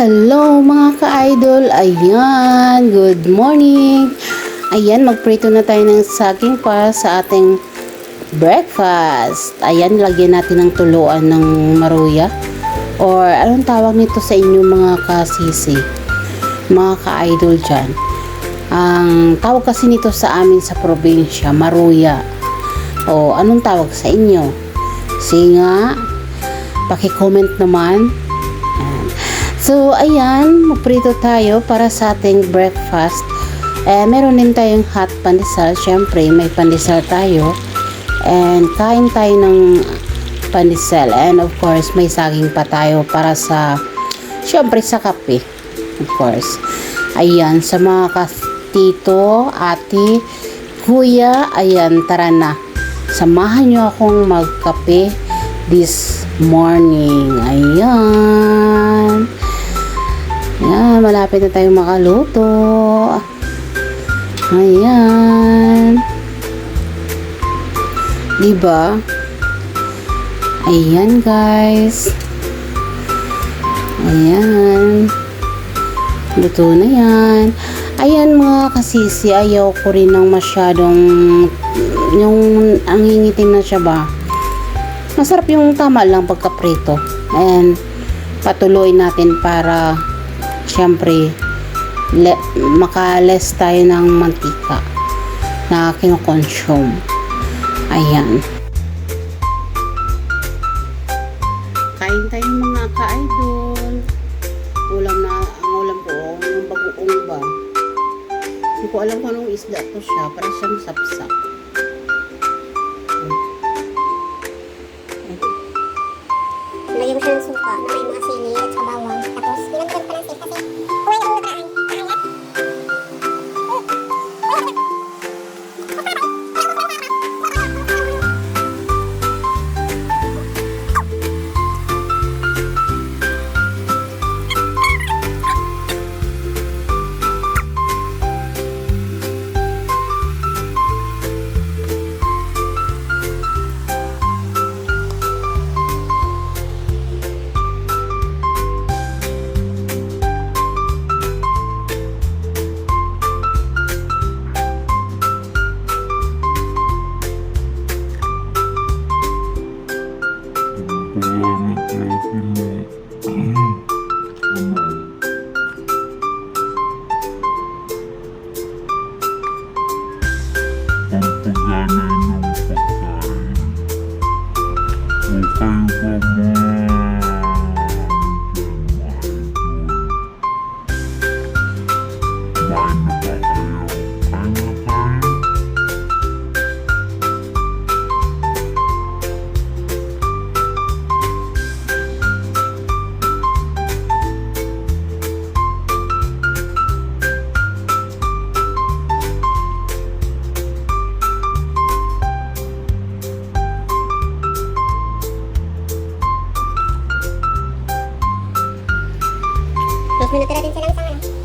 Hello mga ka-idol! Ayan, good morning! Ayan, magprito na tayo ng saging para sa ating breakfast. Ayan, lagyan natin ng tuluan ng maruya. Or anong tawag nito sa inyo mga kasisi? Mga ka-idol dyan. Ang tawag kasi nito sa amin sa probinsya, maruya. O anong tawag sa inyo? Sige nga, paki-comment naman. So, ayan, magprito tayo para sa ating breakfast. Eh, meron din tayong hot pandesal. Siyempre, may pandesal tayo. And kain tayo ng pandesal. And of course, may saging pa tayo para sa, siyempre, sa kape. Of course. Ayan, sa mga tito, ate, kuya, ayan, tara na. Samahan nyo akong magkape this morning. Ayan. Ayan, malapit na tayong makaluto. Ayan. Diba? Ayan, guys. Ayan. Luto na yan. Ayan mga kasisi, ayaw ko rin ng masyadong yung ang hingitin na siya ba. Masarap yung tama lang pagkaprito. And patuloy natin para syempre le, makales tayo ng mantika na kinoconsume. Ayan. Kain tayo mga ka-idol. Ulam na, ang ulam ko, yung bagoong ba. Hindi ko alam kung anong isda to siya. Para siyang sapsap. Lagyan mo siya ng suka na may mga sili at Oh. Salamat natin Thank.